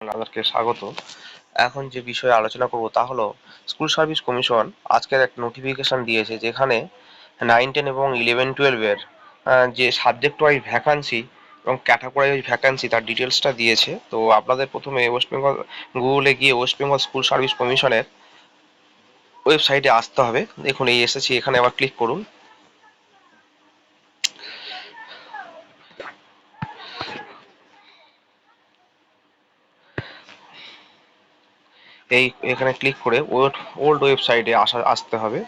আপনাদেরকে স্বাগত। এখন যে বিষয়ে আলোচনা করব তা হলো, স্কুল সার্ভিস কমিশন আজকের এক নোটিফিকেশন দিয়েছে যেখানে নাইন টেন এবং ইলেভেন টুয়েলভের যে সাবজেক্ট ওয়াইজ ভ্যাকান্সি এবং ক্যাটাগরি ওয়াইজ ভ্যাকান্সি তার ডিটেলসটা দিয়েছে। তো আপনাদের প্রথমে ওয়েস্ট বেঙ্গল গুগলে গিয়ে ওয়েস্ট বেঙ্গল স্কুল সার্ভিস কমিশনের ওয়েবসাইটে আসতে হবে। দেখুন, এই এসেছি এখানে আবার ক্লিক করুন। এই এখানে ক্লিক করে ওল্ড ওয়েবসাইটে আসা, আসতে হবে।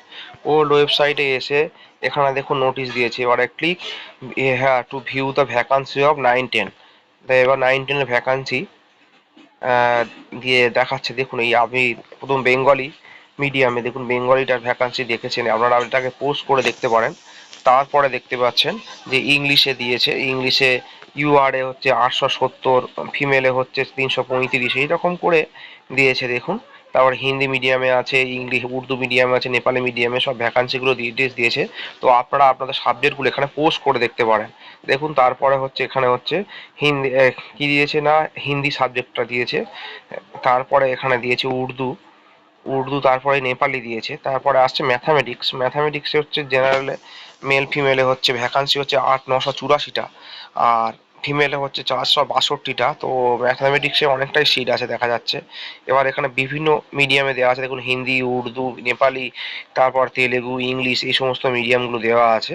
ওল্ড ওয়েবসাইটে এসে এখানে দেখুন নোটিশ দিয়েছে। এবারে ক্লিক হ্যাঁ to view the vacancy of nine ten এবার নাইন টেনের ভ্যাকান্সি দিয়ে দেখাচ্ছে, দেখুন এই আমি প্রথম বেঙ্গলি মিডিয়ামে দেখুন বেঙ্গলিটার ভ্যাকান্সি দেখেছেন। আপনারা এটাকে পোস্ট করে দেখতে পারেন। তারপরে দেখতে পাচ্ছেন যে ইংলিশে দিয়েছে। ইংলিশে ইউআরএ হচ্ছে আটশো সত্তর ফিমেলে হচ্ছে তিনশো পঁয়ত্রিশ, এইরকম করে দিয়েছে দেখুন। তারপর হিন্দি মিডিয়ামে আছে, ইংলিশ, উর্দু মিডিয়ামে আছে, নেপালি মিডিয়ামে সব ভ্যাকান্সিগুলো ডিটেলস দিয়েছে। তো আপনারা আপনাদের সাবজেক্টগুলো এখানে পোস্ট করে দেখতে পারেন। দেখুন তারপরে হচ্ছে এখানে হচ্ছে হিন্দি কি দিয়েছে না, হিন্দি সাবজেক্টটা দিয়েছে। তারপরে এখানে দিয়েছে উর্দু। উর্দু, তারপরে নেপালি দিয়েছে, তারপরে আসছে ম্যাথামেটিক্স ম্যাথামেটিক্সে হচ্ছে জেনারেলে মেল ফিমেলে হচ্ছে ভ্যাকান্সি হচ্ছে আট নশো চুরাশিটা, আর ফিমেলে হচ্ছে চারশো বাষট্টিটা, তো ম্যাথামেটিক্সে অনেকটাই সিট আছে দেখা যাচ্ছে। এবার এখানে বিভিন্ন মিডিয়ামে দেওয়া আছে, দেখুন হিন্দি, উর্দু, নেপালি, তারপর তেলেগু, ইংলিশ, এই সমস্ত মিডিয়ামগুলো দেওয়া আছে।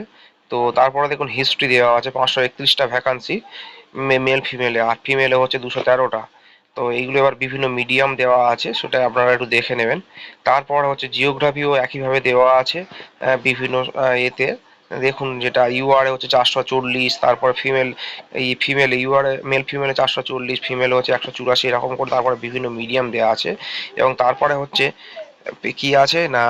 তো তারপরে দেখুন হিস্ট্রি দেওয়া আছে, পাঁচশো একত্রিশটা ভ্যাকান্সি মেল ফিমেলে আর ফিমেলে হচ্ছে দুশো তেরোটা। তো এইগুলো এবার বিভিন্ন মিডিয়াম দেওয়া আছে, সেটা আপনারা একটু দেখে নেবেন। তারপর হচ্ছে জিওগ্রাফিও একইভাবে দেওয়া আছে বিভিন্ন এতে। দেখুন যেটা ইউআরএ হচ্ছে চারশো চল্লিশ, তারপর ফিমেল এই ফিমেল ইউআরএ মেল ফিমেলে চারশো চল্লিশ ফিমেল হচ্ছে একশো চুরাশি, এরকম করে তারপরে বিভিন্ন মিডিয়াম দেওয়া আছে। এবং তারপরে হচ্ছে কি আছে না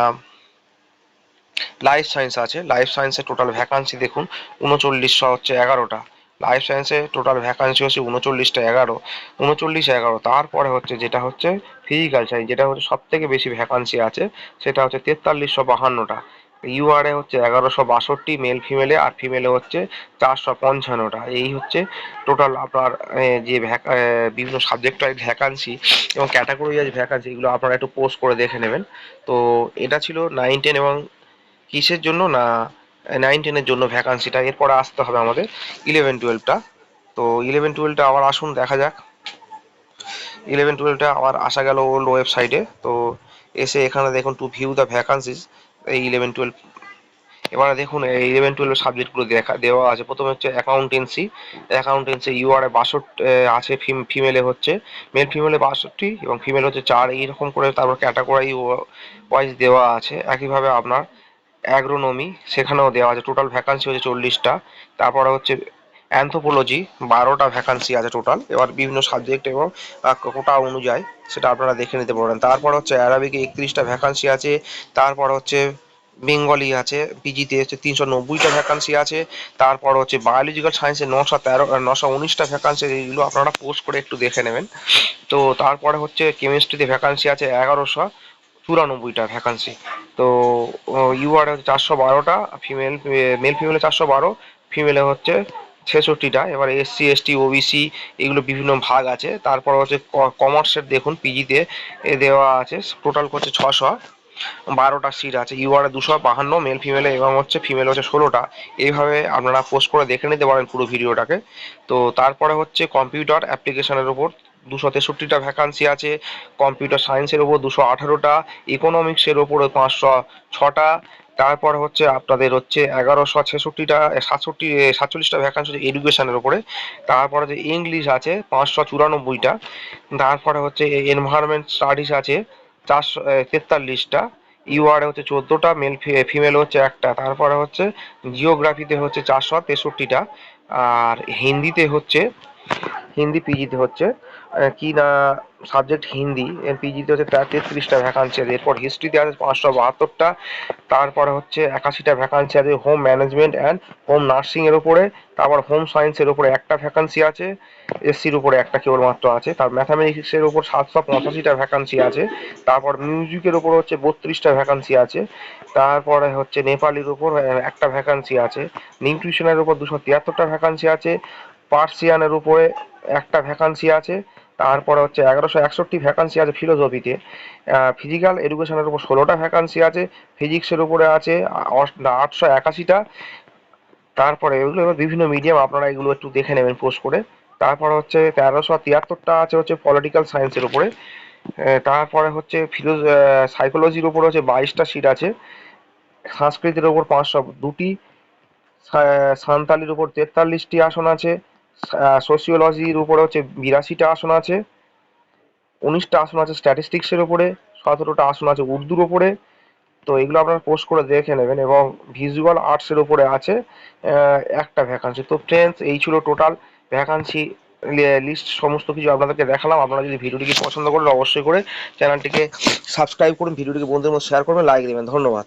লাইফ সায়েন্স আছে। লাইফ সায়েন্সের টোটাল ভ্যাকান্সি দেখুন, উনচল্লিশশো হচ্ছে এগারোটা। লাইফ সায়েন্সে টোটাল ভ্যাকান্সি হচ্ছে উনচল্লিশটা এগারো, উনচল্লিশ এগারো। তারপরে হচ্ছে যেটা হচ্ছে ফিজিক্যাল সায়েন্স যেটা হচ্ছে সব থেকে বেশি ভ্যাকান্সি আছে, সেটা হচ্ছে তেতাল্লিশশো বাহান্নটা। ইউআরএ হচ্ছে এগারোশো বাষট্টি মেল ফিমেলে আর ফিমেলে হচ্ছে চারশো পঞ্চান্নটা। এই হচ্ছে টোটাল আপনার যে বিভিন্ন সাবজেক্ট ওয়াইজ ভ্যাকান্সি এবং ক্যাটাগরি ওয়াইজ ভ্যাকান্সি এগুলো আপনারা একটু পোস্ট করে দেখে নেবেন। তো এটা ছিল নাইন টেন এবং কিসের জন্য না নাইন টেনের জন্য ভ্যাকান্সিটা এরপরে আসতে হবে আমাদের ইলেভেন টুয়েলভটা তো ইলেভেন টুয়েলভটা আবার আসুন, দেখা যাক। ইলেভেন টুয়েলভটা আবার আসা গেল ওল্ড ওয়েবসাইটে তো এসে এখানে দেখুন টু ভিউ দ্য ভ্যাকান্সিস এই ইলেভেন টুয়েলভ এবারে দেখুন, এই ইলেভেন টুয়েলভ সাবজেক্টগুলো দেখা, দেওয়া আছে। প্রথমে হচ্ছে অ্যাকাউন্টেন্সি অ্যাকাউন্টেন্সি ইউআরএ বাষট্টি আছে ফিমেলে হচ্ছে। মেল ফিমেলে বাষট্টি এবং ফিমেল হচ্ছে চার। এইরকম করে তারপর ক্যাটাগরি ওয়াইজ দেওয়া আছে। একইভাবে আপনার অ্যাগ্রোনমি সেখানেও দেওয়া আছে। টোটাল ভ্যাকান্সি হচ্ছে চল্লিশটা। তারপরে হচ্ছে অ্যান্থোপোলজি বারোটা ভ্যাকান্সি আছে টোটাল এবার বিভিন্ন সাবজেক্ট এবং কোটা অনুযায়ী সেটা আপনারা দেখে নিতে পারবেন। তারপর হচ্ছে অ্যারাবিকে একত্রিশটা ভ্যাকান্সি আছে। তারপর হচ্ছে বেঙ্গলি আছে পিজিতে হচ্ছে তিনশো নব্বইটা ভ্যাকান্সি আছে। তারপর হচ্ছে বায়োলজিক্যাল সায়েন্সে নশো তেরো নশো উনিশটা ভ্যাকান্সি এইগুলো আপনারা পোস্ট করে একটু দেখে নেবেন। তো তারপরে হচ্ছে কেমিস্ট্রিতে ভ্যাকান্সি আছে এগারোশো। চুরানব্বইটা ভ্যাকান্সি তো ইউআর হচ্ছে চারশো বারোটা ফিমেল মেল ফিমেলে চারশো বারো ফিমেলে হচ্ছে ছেষট্টিটা, এবার এসসি এসটি ওবিসি এগুলো বিভিন্ন ভাগ আছে। তারপর হচ্ছে কমার্সের দেখুন পিজিতে দেওয়া আছে টোটাল হচ্ছে ছশো। বারোটা সিট আছে ইউআর দুশো বাহান্ন মেল ফিমেলে এবং হচ্ছে ফিমেল হচ্ছে ষোলোটা। এইভাবে আপনারা পোস্ট করে দেখে নিতে পারেন পুরো ভিডিওটাকে তো, তারপরে হচ্ছে কম্পিউটার অ্যাপ্লিকেশনের ওপর দুশো তেষট্টিটা ভ্যাকান্সি আছে কম্পিউটার সায়েন্সের ওপর দুশো আঠারোটা ইকোনমিক্সের ওপরে পাঁচশো ছটা, তারপর হচ্ছে আপনাদের হচ্ছে এগারোশো ছেষট্টিটা সাতষট্টি সাতচল্লিশটা ভ্যাকান্সি হচ্ছে এডুকেশনের ওপরে, তারপরে যে ইংলিশ আছে পাঁচশো চুরানব্বইটা, তারপরে হচ্ছে এনভায়রনমেন্ট স্টাডিজ আছে চারশো তেতাল্লিশটা ইউআর হচ্ছে চোদ্দোটা মেল ফিমেল হচ্ছে একটা, তারপরে হচ্ছে জিওগ্রাফিতে হচ্ছে চারশো তেষট্টিটা, আর হিন্দিতে হচ্ছে হিন্দি পিজিতে হচ্ছে। কি না সাবজেক্ট হিন্দি পিজিতে হচ্ছে প্রায় তেত্রিশটা ভ্যাকান্সি আছে। এরপর হিস্ট্রিতে আছে পাঁচশো বাহাত্তরটা। তারপরে হচ্ছে একাশিটা ভ্যাকান্সি আছে হোম ম্যানেজমেন্ট অ্যান্ড হোম নার্সিংয়ের ওপরে তারপর হোম সায়েন্সের ওপরে একটা ভ্যাকান্সি আছে। এসসির উপরে একটা কেবলমাত্র আছে। তার ম্যাথামেটিক্সের ওপর সাতশো পঁচাশিটা ভ্যাকান্সি আছে। তারপর মিউজিকের ওপর হচ্ছে বত্রিশটা ভ্যাকান্সি আছে। তারপরে হচ্ছে নেপালির ওপর একটা ভ্যাকান্সি আছে। নিউট্রিশনের ওপর দুশো তিয়াত্তরটা ভ্যাকান্সি আছে। পার্সিয়ানের উপরে একটা ভ্যাকান্সি আছে, তারপরে হচ্ছে এগারোশো একষট্টি ভ্যাকান্সি আছে ফিলোসফিতে ফিজিক্যাল এডুকেশনের উপর ষোলোটা ভ্যাকান্সি আছে ফিজিক্সের উপরে আছে আটশো একাশিটা। তারপরে এগুলো বিভিন্ন মিডিয়াম আপনারা এগুলো একটু দেখে নেবেন পোস্ট করে। তারপর হচ্ছে তেরোশো তিয়াত্তরটা আছে হচ্ছে পলিটিক্যাল সায়েন্সের উপরে। তারপরে হচ্ছে ফিলো সাইকোলজির উপর হচ্ছে বাইশটা সিট আছে। সংস্কৃতের উপর পাঁচশো দুটি, সা- সাঁওতালির উপর তেতাল্লিশটি আসন আছে। সোসিওলজির উপরে হচ্ছে বিরাশিটা আসন আছে, উনিশটা আসন আছে স্ট্যাটিস্টিক্সের উপরে, সতেরোটা আসন আছে উর্দুর উপরে। তো এগুলো আপনারা পোস্ট করে দেখে নেবেন এবং ভিজুয়াল আর্টসের উপরে আছে একটা ভ্যাকান্সি তো ফ্রেন্ডস এই ছিল টোটাল ভ্যাকান্সি লিস্ট সমস্ত কিছু আপনাদেরকে দেখালাম। আপনারা যদি ভিডিওটিকে পছন্দ করেন, অবশ্যই করে চ্যানেলটিকে সাবস্ক্রাইব করুন, ভিডিওটিকে বন্ধুদের মধ্যে শেয়ার করবেন লাইক দেবেন। ধন্যবাদ।